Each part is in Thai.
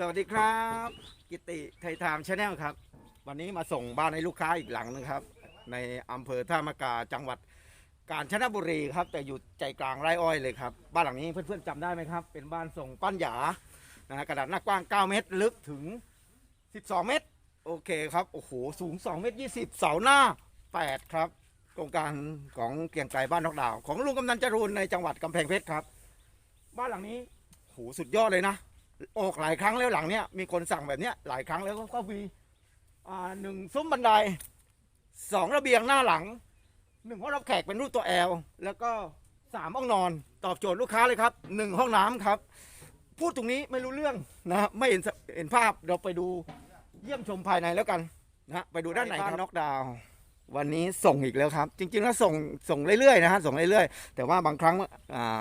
สวัสดีครับ กิติไทยไทม์ชาแนลครับ วันนี้มาส่งบ้านให้ลูกค้าอีกหลังหนึงครับ ในอำเภอท่ามะกาจังหวัดกาญจนบุรีครับ แต่อยู่ใจกลางไร่อ้อยเลยครับ บ้านหลังนี้เพื่อนๆจำได้ไหมครับ เป็นบ้านส่งปั้นหยานะกระดาษหน้ากว้าง 9 เมตร ลึกถึง 12 เมตร โอเคครับโอ้โหสูง 2 เมตร 20 เสาหน้า 8 ครับ โครงการของเกียงไกรบ้านนอกดาว ของลุงกำนันจรูนในจังหวัดกำแพงเพชรครับ บ้านหลังนี้โหสุดยอดเลยนะ ออกหลายครั้งแล้วหลังเนี้ยมีคนสั่งแบบเนี้ยหลายครั้งแล้วก็มีอ่าหนึ่งซุ้มบันไดสองระเบียงหน้าหลังหนึ่งห้องรับแขกเป็นรูปตัวแอลแล้วก็สามห้องนอน ตอบโจทย์ลูกค้าเลยครับหนึ่งห้องน้ำครับ พูดตรงนี้ไม่รู้เรื่องนะไม่เห็นสเห็นภาพเราไปดูเยี่ยมชมภายในแล้วกันนะไปดูด้านในครับน็อกดาวน์ วันนี้ส่งอีกแล้วครับ จริงๆแล้วส่งส่งเรื่อยๆนะฮะส่งเรื่อยๆ แต่ว่าบางครั้ง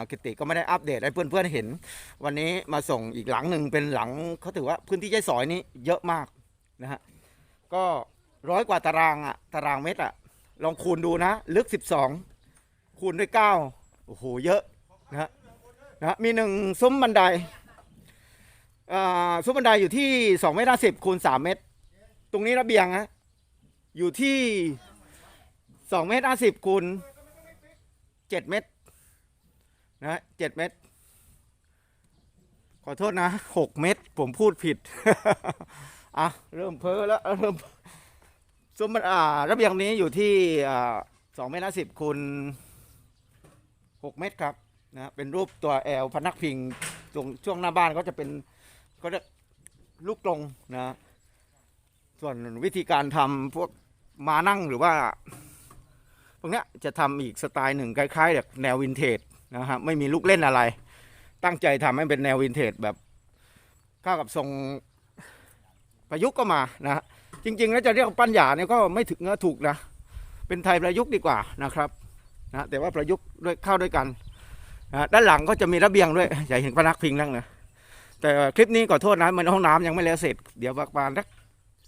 กิติก็ไม่ได้อัปเดตให้เพื่อนๆเห็น วันนี้มาส่งอีกหลังหนึ่งเป็นหลังเขาถือว่าพื้นที่ใช้สอยนี้เยอะมากนะฮะก็ร้อยกว่าตารางอะตารางเมตรอะลองคูณดูนะ ลึก 12 คูณด้วย 9 โอ้โห เยอะนะฮะนะฮะมีหนึ่งซุ้มบันไดอ่าซุ้มบันไดอยู่ที่2เมตร50คูณ3เมตร ตรงนี้ระเบียงฮะอยู่ที่ 2เมตร50คูณ7เมตรนะฮะ7เมตร ขอโทษนะหกเม็ดผมพูดผิด อะ เริ่มเพ้อแล้วเริ่มซุ้มมันอ่าระเบียงนี้อยู่ที่อ่าสองเมตรห้าสิบคูณหกเมตรครับนะเป็นรูปตัวแอลพนักพิงตรงช่วงหน้าบ้านก็จะเป็นก็จะลูกกลงนะ ส่วนวิธีการทำพวกมานั่งหรือว่า พวกเนี้จะทำอีกสไตล์หนึ่งคล้ายๆแบบแนววินเทจนะครับไม่มีลูกเล่นอะไร ตั้งใจทำให้เป็นแนววินเทจแบบเข้ากับทรงประยุกต์ก็มานะฮะจริงๆแล้วจะเรียกปั้นหยาเนี่ยก็ไม่ถึงถูกนะ เป็นไทยประยุกต์ดีกว่านะครับนะแต่ว่าประยุกต์ด้วยเข้าด้วยกันนะด้านหลังก็จะมีระเบียงด้วยอย่าเห็นพนักพิงนั่งนะแต่คลิปนี้ขอโทษนะมันห้องน้ำยังไม่แล้วเสร็จ เดี๋ยวประมาณสัก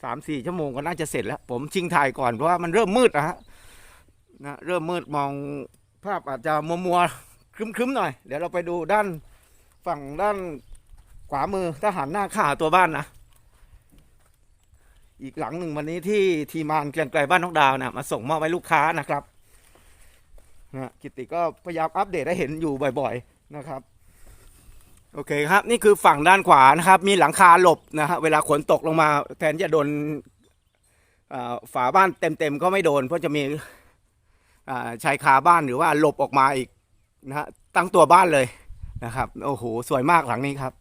สามสี่ชั่วโมงก็น่าจะเสร็จแล้ว ผมชิงถ่ายก่อนเพราะว่ามันเริ่มมืดนะฮะ นะเริ่มมืดมองภาพอาจจะมัวมัวๆครึ้มๆหน่อย เดี๋ยวเราไปดูด้านฝั่งด้านขวามือถ้าหันหน้าข้าตัวบ้านนะอีกหลังหนึ่งวันนี้ที่ทีมานเกรียงไกลบ้านนกดาวนะมาส่งมอบไว้ลูกค้านะครับนะกิติก็พยายามอัปเดตให้เห็นอยู่บ่อยๆนะครับ โอเคครับ นี่คือฝั่งด้านขวานะครับ มีหลังคาหลบนะฮะเวลาฝนตกลงมา แทนจะโดนฝาบ้านเต็มๆก็ไม่โดน เพราะจะมี ชายคาบ้านหรือว่าหลบออกมาอีกนะฮะตั้งตัวบ้านเลยนะครับโอ้โหสวยมากหลังนี้ครับ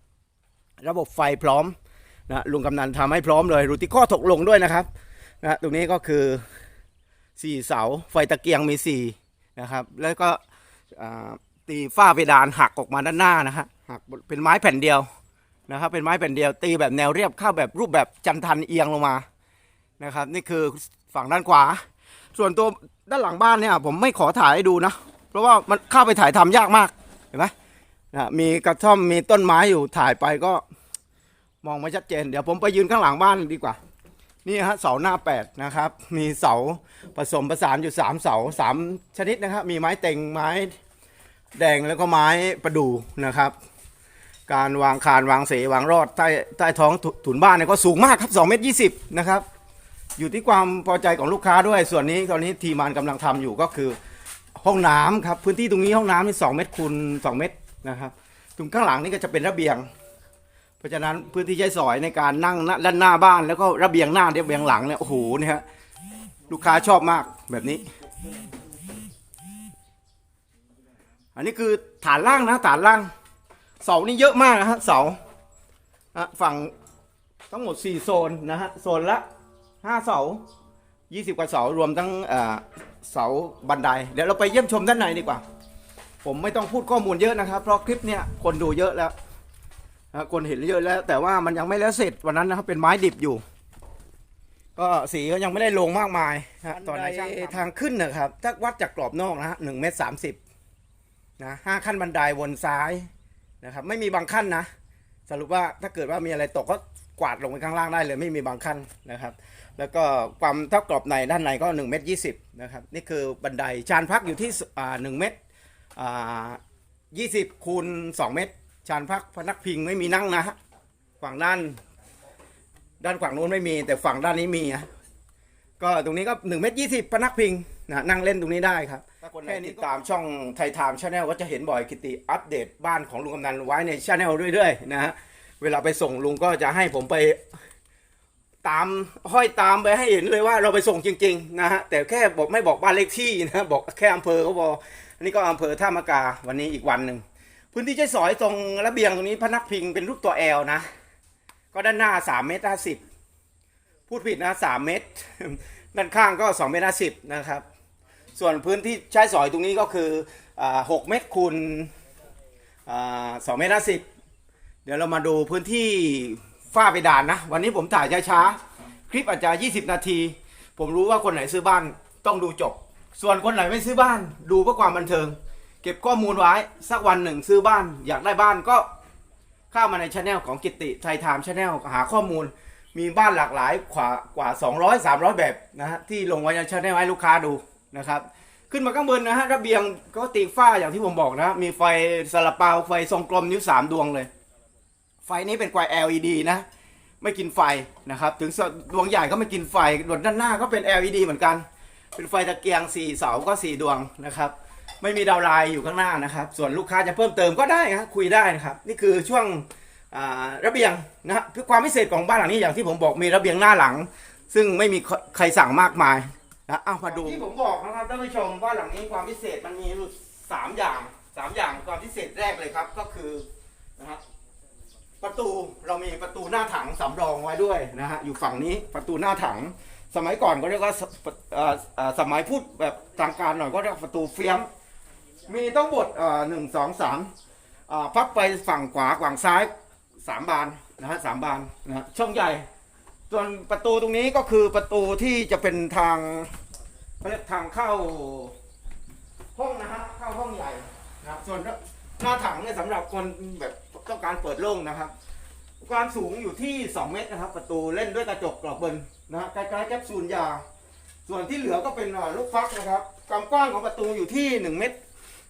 ระบบไฟพร้อมนะลุงกำนันทำให้พร้อมเลยรูติข้อถกลงด้วยนะครับนะตรงนี้ก็คือสี่เสาไฟตะเกียงมีสี่นะครับ แล้วก็ตีฝ้าเพดานหักออกมาด้านหน้านะฮะหักเป็นไม้แผ่นเดียวนะครับ เป็นไม้แผ่นเดียว ตีแบบแนวเรียบเข้าแบบรูปแบบจันทันเอียงลงมานะครับ นี่คือฝั่งด้านขวา ส่วนตัวด้านหลังบ้านเนี่ย ผมไม่ขอถ่ายให้ดูนะ เพราะว่ามันเข้าไปถ่ายทำยากมากเห็นไหมนะมีกระท่อมมีต้นไม้อยู่ถ่ายไปก็ มองไม่ชัดเจน เดี๋ยวผมไปยืนข้างหลังบ้านดีกว่า นี่ฮะเสาหน้าแปดนะครับ มีเสาผสมประสานอยู่สามเสาสามชนิดนะครับ มีไม้เต็งไม้แดงแล้วก็ไม้ประดู่นะครับ การวางคานวางเสวางรอดใต้ใต้ท้องถุถนบ้านเนี่ยก็สูงมากครับ2เมตรยีนะครับ อยู่ที่ความพอใจของลูกค้าด้วย ส่วนนี้ตอนนี้ทีมงานกำลังทำอยู่ก็คือห้องน้ำครับพื้นที่ตรงนี้ห้องน้ำนี่สองเมตรคูณสองเมตรนะครับตรงข้างหลังนี่ก็จะเป็นระเบียง เพราะฉะนั้นพื้นที่ใช้สอยในการนั่งด้านหน้าบ้านแล้วก็ระเบียงหน้าระเบียงหลังเนี่ยโอ้โหเนี่ยฮะลูกค้าชอบมากแบบนี้ อันนี้คือฐานล่างนะฐานล่าง เสานี่เยอะมากนะฮะเสาอะฝั่งทั้งหมด 4 โซนนะฮะโซนละ 5เสา20กว่าเสารวมทั้งเอ่อเสาบันได เดี๋ยวเราไปเยี่ยมชมด้านในดีกว่า ผมไม่ต้องพูดข้อมูลเยอะนะครับ เพราะคลิปเนี้ยคนดูเยอะแล้วนะคนเห็นเยอะแล้ว แต่ว่ามันยังไม่แล้วเสร็จวันนั้นนะครับเป็นไม้ดิบอยู่ ก็สีก็ยังไม่ได้ลงมากมายนะตอนนี้ทางขึ้นนะครับ ถ้าวัดจากกรอบนอกนะฮะหนึ่งเมตรสามสิบนะห้าขั้นบันไดวนซ้ายนะครับ ไม่มีบางขั้นนะ สรุปว่าถ้าเกิดว่ามีอะไรตกก็กวาดลงไปข้างล่างได้เลย ไม่มีบางขั้นนะครับ แล้วก็ความเท่ากรอบในด้านในก็1เมตรยีนะครับนี่คือบันไดชานพักอยู่ที่อ่า1เมตรอ่า20คูณ2เมตร ชานพักพนักพิงไม่มีนั่งนะฮะฝั่งด้านด้านฝั่งนู้นไม่มี แต่ฝั่งด้านนี้มีนะก็ตรงนี้ก็หนึ่งเมตรยี่สิบพนักพิงนะนั่งเล่นตรงนี้ได้ครับถ้าคนไหนติดตามช่องไทยไทม์ชาแนลก็จะเห็นบ่อยกิติอัปเดตบ้านของลุงกำนันไว้ในชาแนลเรื่อยๆนะฮะเวลาไปส่งลุงก็จะให้ผมไป ตามห้อยตามไปให้เห็นเลยว่าเราไปส่งจริงๆนะฮะแต่แค่บอกไม่บอกบ้านเลขที่นะบอกแค่อำเภอก็พออันนี้ก็อำเภอท่ามะกาวันนี้อีกวันหนึ่งพื้นที่ใช้สอยตรงระเบียงตรงนี้พนักพิงเป็นรูปตัวแอลนะ ก็ด้านหน้าสามเมตรห้าสิบพูดผิดนะสามเมตร ด้านข้างก็สองเมตรห้าสิบนะครับ ส่วนพื้นที่ใช้สอยตรงนี้ก็คือหกเมตรคูณสองเมตรห้าสิบเดี๋ยวเรามาดูพื้นที่ ฝ้าเพดานนะ วันนี้ผมถ่ายช้าๆคลิปอาจจะ 20 นาที ผมรู้ว่าคนไหนซื้อบ้านต้องดูจบ ส่วนคนไหนไม่ซื้อบ้าน ดูเพื่อความบันเทิง เก็บข้อมูลไว้สักวันหนึ่งซื้อบ้าน อยากได้บ้านก็เข้ามาในช anel ของกิตติไทยไทม์ช anel หาข้อมูลมีบ้านหลากหลายกว่ากว่า 200 300 แบบนะฮะที่ลงไว้ในช anel ให้ลูกค้าดูนะครับขึ้นมาข้างบนนะฮะระเบียงก็ตีฝ้าอย่างที่ผมบอกนะ มีไฟสลับเปาไฟทรงกลมนิ้วสามดวงเลย ไฟนี้เป็นไฟ LED นะ ไม่กินไฟนะครับ ถึงดวงใหญ่ก็ไม่กินไฟดวงด้านหน้าก็เป็น LED เหมือนกัน เป็นไฟตะเกียง4เสาก็4ดวงนะครับ ไม่มีดาวไลน์อยู่ข้างหน้านะครับ ส่วนลูกค้าจะเพิ่มเติมก็ได้ครับคุยได้นะครับ นี่คือช่วงระเบียงนะคือความพิเศษของบ้านหลังนี้อย่างที่ผมบอกมีระเบียงหน้าหลัง ซึ่งไม่มีใครสั่งมากมายนะเอามาดูที่ผมบอกนะครับท่านผู้ชมบ้านหลังนี้ความพิเศษมันมีสามอย่างสามอย่างความพิเศษแรกเลยครับ ก็คือนะครับ ประตูเรามีประตูหน้าถังสำรองไว้ด้วยนะฮะอยู่ฝั่งนี้ประตูหน้าถัง สมัยก่อนก็เรียกว่าสเอ่อเอ่อสมัยพูดแบบทางการหน่อยก็เรียกว่าประตูเฟี้ยม มีต้องบทเอ่อหนึ่งสองสามพับไปฝั่งขวาฝั่งซ้ายสามบานนะฮะสามบานนะฮะช่องใหญ่ ส่วนประตูตรงนี้ก็คือประตูที่จะเป็นทางเขาเรียกทางเข้าห้องนะฮะเข้าห้องใหญ่นะครับส่วนหน้าถังเนี่ยสำหรับคนแบบ ต้องการเปิดโล่งนะครับ ความสูงอยู่ที่ 2 เมตรนะครับ ประตูเล่นด้วยกระจกกรอบเบนนะฮะคล้ายๆแคปซูลยา ส่วนที่เหลือก็เป็นลูกฟักนะครับ ความกว้างของประตูอยู่ที่ 1 เมตร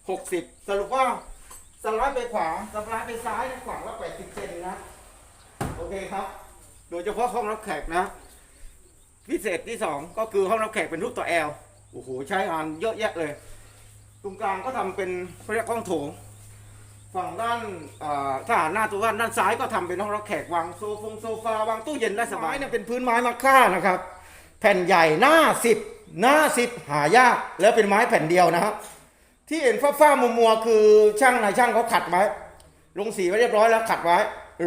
60 สรุปว่าสไลด์ไปขวาสไลด์ไปซ้ายขวางละ80เซนนะ โอเคครับ โดยเฉพาะห้องรับแขกนะ พิเศษที่ 2 ก็คือห้องรับแขกเป็นรูปตัวแอลโอ้โห ใช้งานเยอะแยะเลย ตรงกลางก็ทำเป็นเขาเรียกห้องโถง ฝั่งด้านอ่าถ้าหันหน้าตัวด้านด้านซ้ายก็ทำเป็นห้องรับแขกวางโซฟงโซฟาวางตู้เย็นได้สบายเนี่ยเป็นพื้นไม้มะค่านะครับ แผ่นใหญ่หน้าสิบหน้าสิบหายากแล้วเป็นไม้แผ่นเดียวนะครับ ที่เห็นฟ้าๆมัวๆคือช่างนายช่างเขาขัดไว้ลงสีไว้เรียบร้อยแล้วขัดไว้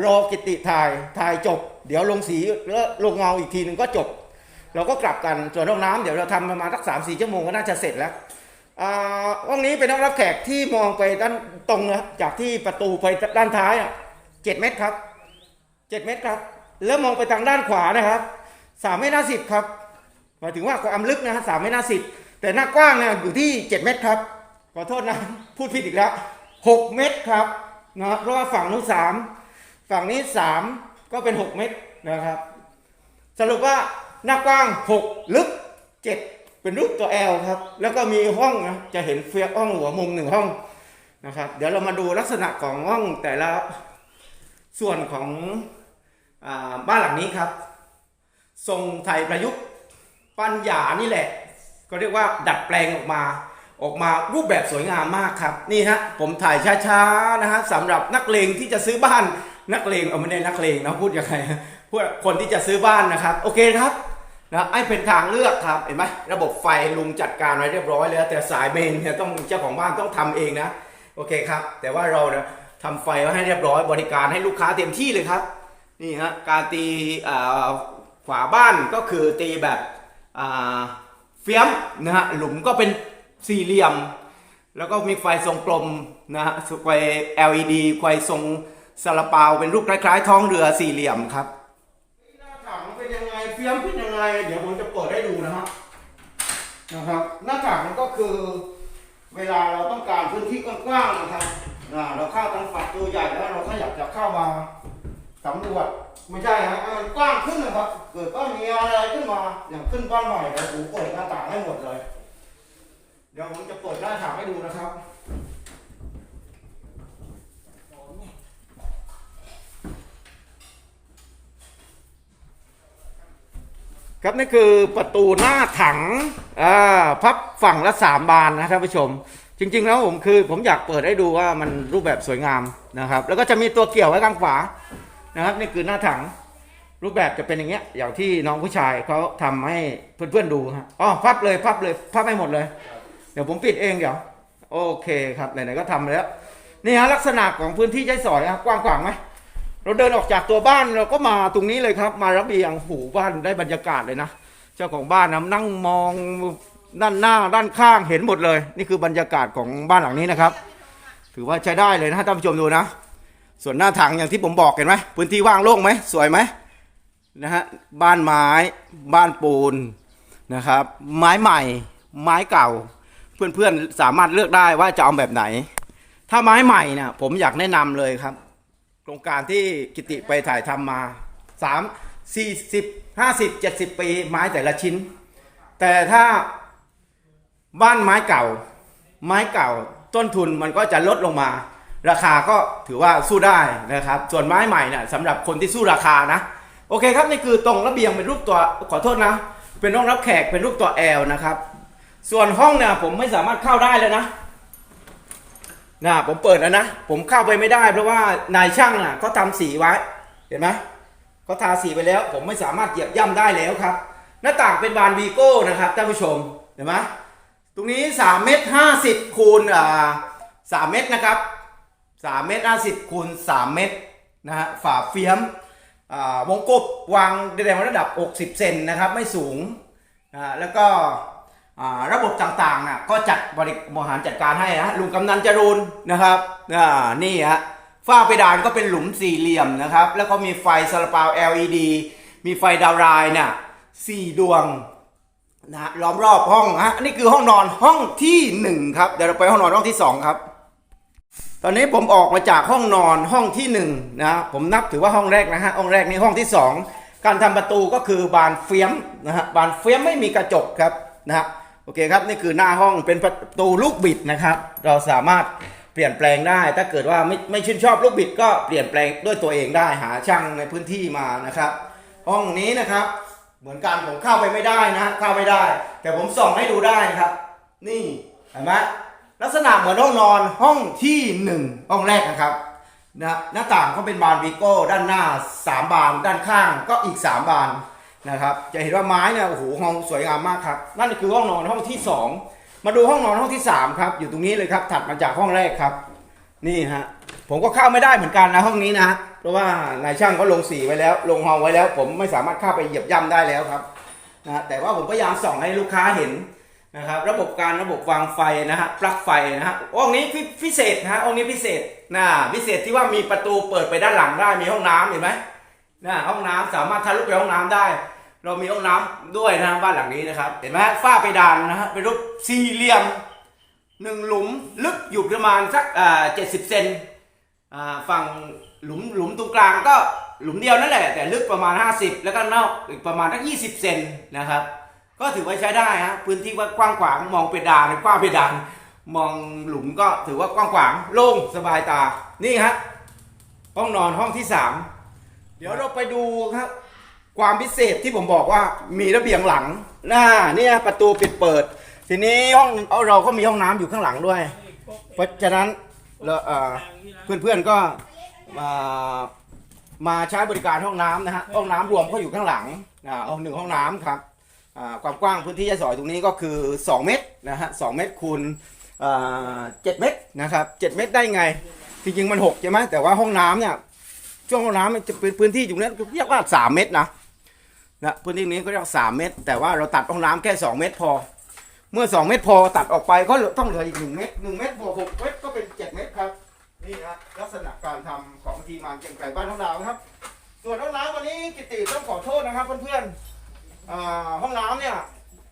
รอกิติถ่ายถ่ายจบ เดี๋ยวลงสีแล้วลงเงาอีกทีหนึ่งก็จบ เราก็กลับกันส่วนห้องน้ำเดี๋ยวเราทำประมาณสักสามสี่ชั่วโมงก็น่าจะเสร็จแล้ว ห้องนี้เป็นห้องรับแขกที่มองไปด้านตรงนะจากที่ประตูไปด้านท้ายอะเจ็ดเมตรครับเจ็ดเมตรครับ แล้วมองไปทางด้านขวานะครับสามเมตรห้าสิบครับหมายถึงว่าความลึกนะฮะสามเมตรห้าสิบแต่หน้ากว้างนี่ยอยู่ที่เจ็ดเมตรครับขอโทษนะพูดผิดอีกแล้วหกเมตรครับนะเพราะว่าฝั่งนู้นสามฝั่งนี้สามก็เป็นหกเมตรนะครับ สรุปว่าหน้ากว้าง6ลึก7 เป็นรูปตัว L ครับ แล้วก็มีห้องนะจะเห็นเฟียห้องหัวมุมหนึ่งห้องนะครับ เดี๋ยวเรามาดูลักษณะของห้องแต่ละส่วนของอบ้านหลังนี้ครับ ทรงไทยประยุกต์ปัญญานี่แหละ ก็เรียกว่าดัดแปลงออกมาออกมารูปแบบสวยงามมากครับ นี่ฮะผมถ่ายช้าๆนะฮะสำหรับนักเลงที่จะซื้อบ้านนักเลงเอาไม่ได้นักเลงนะพูดยังไงพวกคนที่จะซื้อบ้านนะครับ โอเคครับ นะไอ้เป็นทางเลือกครับเห็นไหมระบบไฟลุงจัดการไว้เรียบร้อยแล้ว แต่สายเมนเนี่ยต้องเจ้าของบ้านต้องทำเองนะโอเคครับ แต่ว่าเราเนี่ยทำไฟไว้ให้เรียบร้อยบริการให้ลูกค้าเต็มที่เลยครับนี่ฮะการตีอ่าฝาบ้านก็คือตีแบบเฟี้ยมนะฮะหลุมก็เป็นสี่เหลี่ยม แล้วก็มีไฟทรงกลมนะฮะไฟ LED ไฟทรงซาลาเปาเป็นรูปคล้ายๆ ท้องเรือสี่เหลี่ยมครับ ไงเดี๋ยวผมจะเปิดให้ดูนะฮะนะครับหน้าถังก็คือ เวลาเราต้องการพื้นที่กว้างๆนะครับเราเข้าทางฝักตัวใหญ่แล้วเราก็อยากจะเข้ามาสำรวจไม่ใช่ฮะมันกว้างขึ้นนะครับ เกิดว่ามีอะไรขึ้นมาอย่างขึ้นบ้านใหม่เราหูเปิดหน้าต่างให้หมดเลย เดี๋ยวผมจะเปิดหน้าถังให้ดูนะครับ ครับนี่คือประตูหน้าถังอ่าพับฝั่งละสามบานนะท่านผู้ชม จริง ๆ แล้วผมคือผมอยากเปิดให้ดูว่ามันรูปแบบสวยงามนะครับ แล้วก็จะมีตัวเกี่ยวไว้ข้างขวานะครับ นี่คือหน้าถัง รูปแบบจะเป็นอย่างเงี้ยอย่างที่น้องผู้ชายเขาทำให้เพื่อนๆดูฮะอ๋อพับเลยพับเลยพับให้หมดเลย เดี๋ยวผมปิดเองเดี๋ยวโอเคครับไหนๆก็ทำแล้วนี่ฮะลักษณะของพื้นที่ใช้สอยฮะกว้างขวางไหม เราเดินออกจากตัวบ้านเราก็มาตรงนี้เลยครับ มาระเบียงหูบ้านได้บรรยากาศเลยนะเจ้าของบ้านนะนั่งมองด้านหน้าด้านข้างเห็นหมดเลย นี่คือบรรยากาศของบ้านหลังนี้นะครับ ถือว่าใช้ได้เลยนะท่านผู้ชมดูนะ ส่วนหน้าถังอย่างที่ผมบอกเห็นไหมพื้นที่ว่างโล่งไหมสวยไหมนะฮะบ้านไม้บ้านปูนนะครับ ไม้ใหม่ ไม้เก่า เพื่อนๆสามารถเลือกได้ว่าจะเอาแบบไหน ถ้าไม้ใหม่นี่ยผมอยากแนะนำเลยครับ โครงการที่กิติไปถ่ายทำมาสามสี่สิบห้าสิบเจ็ดสิบปีไม้แต่ละชิ้น แต่ถ้าบ้านไม้เก่า ไม้เก่าต้นทุนมันก็จะลดลงมา ราคาก็ถือว่าสู้ได้นะครับ ส่วนไม้ใหม่เนี่ยสำหรับคนที่สู้ราคานะโอเคครับนี่คือตรงระเบียงเป็นรูปตัวขอโทษนะ เป็นห้องรับแขกเป็นรูปตัวแอลนะครับ ส่วนห้องเนี่ยผมไม่สามารถเข้าได้เลยนะ นะผมเปิดแล้วนะ ผมเข้าไปไม่ได้เพราะว่านายช่างน่ะเขาทำสีไว้ เห็นไหมเขาทาสีไปแล้ว ผมไม่สามารถเหยียบย่ำได้แล้วครับ หน้าต่างเป็นบานวีโก้นะครับท่านผู้ชมเห็นไหมตรงนี้3เมตร50คูณอ่า3เมตรนะครับ3เมตร50คูณ3เมตรนะฮะฝาเฟียมอ่าวงกบวางแดงระดับ 60 เซนนะครับไม่สูงอ่าแล้วก็ ระบบต่างๆนะก็จัดบริบริหารจัดการให้นะลุงกำนันจรูนนะครับนี่ฮะฝ้าเพดานก็เป็นหลุมสี่เหลี่ยมนะครับ แล้วก็มีไฟซาลาเปา LED มีไฟดาวน์ไลน์น่ะสี่ดวงนะฮะล้อมรอบห้องฮะอันนี้คือห้องนอนห้องที่หนึ่งครับเดี๋ยวเราไปห้องนอนห้องที่สองครับ ตอนนี้ผมออกมาจากห้องนอนห้องที่หนึ่งนะผมนับถือว่าห้องแรกนะฮะห้องแรกนี่ห้องที่สองการทำประตูก็คือบานเฟียมนะฮะบานเฟียมไม่มีกระจกครับนะฮะ อเคครับนี่คือหน้าห้องเป็นประตูลูกบิดนะครับ เราสามารถเปลี่ยนแปลงได้ ถ้าเกิดว่าไม่ไม่ชื่นชอบลูกบิดก็เปลี่ยนแปลงด้วยตัวเองได้หาช่างในพื้นที่มานะครับ ห้องนี้นะครับ เหมือนกันผมเข้าไปไม่ได้นะเข้าไม่ได้ แต่ผมส่องให้ดูได้นะครับ นี่เห็นไหมลักษณะเหมือนห้องนอนห้องที่หนึ่งห้องแรกนะครับนะหน้าต่างก็เป็นบานวีโก้ด้านหน้า 3 บาน ด้านข้างก็อีก 3 บาน นะครับ จะเห็นว่าไม้เนี่ยโอ้โหห้องสวยงามมากครับ นั่นคือห้องนอนห้องที่ 2 มาดูห้องนอนห้องที่3ครับอยู่ตรงนี้เลยครับถัดมาจากห้องแรกครับ นี่ฮะผมก็เข้าไม่ได้เหมือนกันนะห้องนี้นะเพราะว่านายช่างเขาลงสีไว้แล้ว ลงฮองไว้แล้ว ผมไม่สามารถเข้าไปเหยียบย่ำได้แล้วครับนะแต่ว่าผมพยายามส่องให้ลูกค้าเห็นนะครับ ระบบการระบบวางไฟนะฮะปลั๊กไฟนะฮะห้องนี้พิพิเศษนะฮะห้องนี้พิเศษนะพิเศษที่ว่ามีประตูเปิดไปด้านหลังได้มีห้องน้ำเห็นไหม นะห้องน้ำสามารถทะลุไปห้องน้ำได้ เรามีห้องน้ำด้วยนะบ้านหลังนี้นะครับ เห็นไหมฝ้าเพดานนะฮะเป็นรูปสี่เหลี่ยมหนึ่งหลุมลึกอยู่ประมาณสักเจ็ดสิบเซนฝั่งหลุมหลุมตรงกลางก็หลุมเดียวนั่นแหละ แต่ลึกประมาณ 50 แล้วก็นอกอีกประมาณสัก20 เซนนะครับ ก็ถือว่าใช้ได้ฮะพื้นที่ว่ากว้างขวางมองเพดานกว้างเพดาน มองหลุมก็ถือว่ากว้างขวางโล่งสบายตานี่ฮะห้องนอนห้องที่ 3 เดี๋ยวเราไปดูครับ ความพิเศษที่ผมบอกว่ามีระเบียงหลังน้าเนี่ยประตูปิดเปิด ทีนี้ห้องเอาเราก็มีห้องน้ำอยู่ข้างหลังด้วย เพราะฉะนั้นเราเอ่อเพื่อนๆก็มามาใช้บริการห้องน้ำนะฮะห้องน้ำรวมก็อยู่ข้างหลังอ่าเอาหนึ่งห้องน้ำครับอ่าความกว้างพื้นที่ใช้สอยตรงนี้ก็คือ 2 เมตรนะฮะสเมตรคูณอ่าเจ็ดเมตรนะครับเจ็ดเมตรได้ไงจริงๆมันหกใช่ไหมแต่ว่าห้องน้ำเนี่ย ช่วงห้องน้ำมันจะเป็นพื้นที่อยู่นั้นเรียกว่าสามเมตรนะนะพื้นที่นี้ก็เรียกสามเมตร แต่ว่าเราตัดห้องน้ำแค่สองเมตรพอ เมื่อ2เมตรพอตัดออกไปก็ต้องเหลืออีก1เมตร1เมตรบวก6เมตรก็เป็น7เมตรครับนี่ครับลักษณะการทำของทีมงานเก่งไก่บ้านท้องดาวนะครับ ส่วนห้องน้ำวันนี้กิติต้องขอโทษนะครับเพื่อนๆห้องน้ำเนี่ย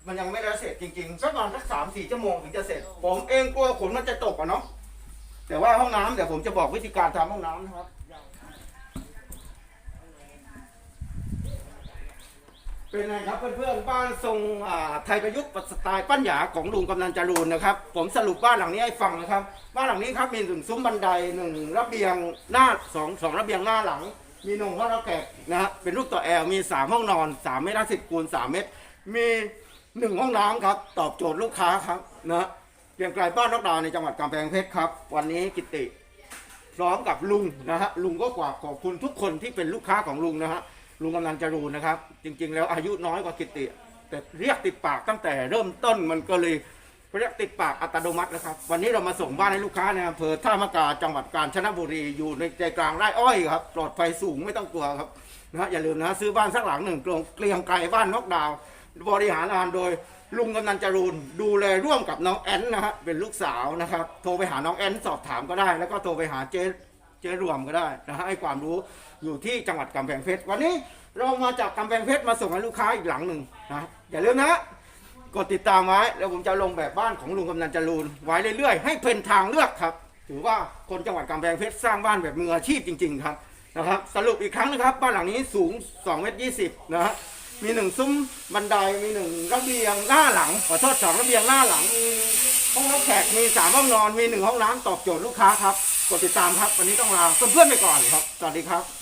มันยังไม่ได้เสร็จจริงๆสักประมาณสักสามสี่ชั่วโมงถึงจะเสร็จ ผมเองกลัวขนมันจะตกอะเนาะแต่ว่าห้องน้ำเดี๋ยวผมจะบอกวิธีการทำห้องน้ำนะครับ เป็นไงครับเพื่อนๆบ้านทรงไทยประยุกต์สไตล์ปั้นหยาของลุงกำนันจรูนนะครับ ผมสรุปบ้านหลังนี้ให้ฟังนะครับ บ้านหลังนี้ครับมีหนึ่งซุ้มบันไดหนึ่งระเบียงหน้าสองสองระเบียงหน้าหลัง มีนงว่าเราแขกนะฮะเป็นลูกต่อแอลมีสามห้องนอนสามเมตรห้าสิบคูณสามเมตร มีหนึ่งห้องน้ำครับ ตอบโจทย์ลูกค้าครับนะฮะเพียงไกลบ้านนอกดาวในจังหวัดกำแพงเพชรครับ วันนี้กิติพร้อมกับลุงนะฮะลุงก็กว่าขอบคุณทุกคนที่เป็นลูกค้าของลุงนะฮะ ลุงกำนันจรูนนะครับ จริง ๆ แล้วอายุน้อยกว่ากิติ แต่เรียกติดปากตั้งแต่เริ่มต้นมันก็เลยเรียกติดปากอัตโนมัตินะครับ วันนี้เรามาส่งบ้านให้ลูกค้าในอำเภอท่ามะกาจังหวัดกาญจนบุรีอยู่ในใจกลางไร่อ้อยครับปลอดภัยสูงไม่ต้องกลัวครับนะฮะอย่าลืมนะซื้อบ้านสักหลังหนึ่งกลงเกลียงไกลบ้านนกดาว บริหารงานโดยลุงกำนันจรูนดูแลร่วมกับน้องแอนนะฮะเป็นลูกสาวนะครับ โทรไปหาน้องแอนสอบถามก็ได้ แล้วก็โทรไปหาเจ๊ เจ๊รวมก็ได้นะฮะให้ความรู้อยู่ที่จังหวัดกำแพงเพชรวันนี้เรามาจากกำแพงเพชรมาส่งให้ลูกค้าอีกหลังหนึ่งนะอย่าลืมนะกดติดตามไว้แล้วผมจะลงแบบบ้านของลุงกำนันจรูนไว้เรื่อยๆ ให้เป็นทางเลือกครับ ถือว่าคนจังหวัดกำแพงเพชรสร้างบ้านแบบมืออาชีพจริง ๆ ครับนะครับสรุปอีกครั้งนะครับ บ้านหลังนี้สูง2เมตร20นะฮะมีหนึ่งซุ้มบันไดมีหนึ่งระเบียงหน้าหลังขอโทษสองระเบียงหน้าหลังมีห้องรับแขกมีสามห้องนอนมีหนึ่งห้องน้ำตอบโจทย์ลูกค้าครับ กดติดตามครับ วันนี้ต้องลาเพื่อนๆไปก่อนครับ สวัสดีครับ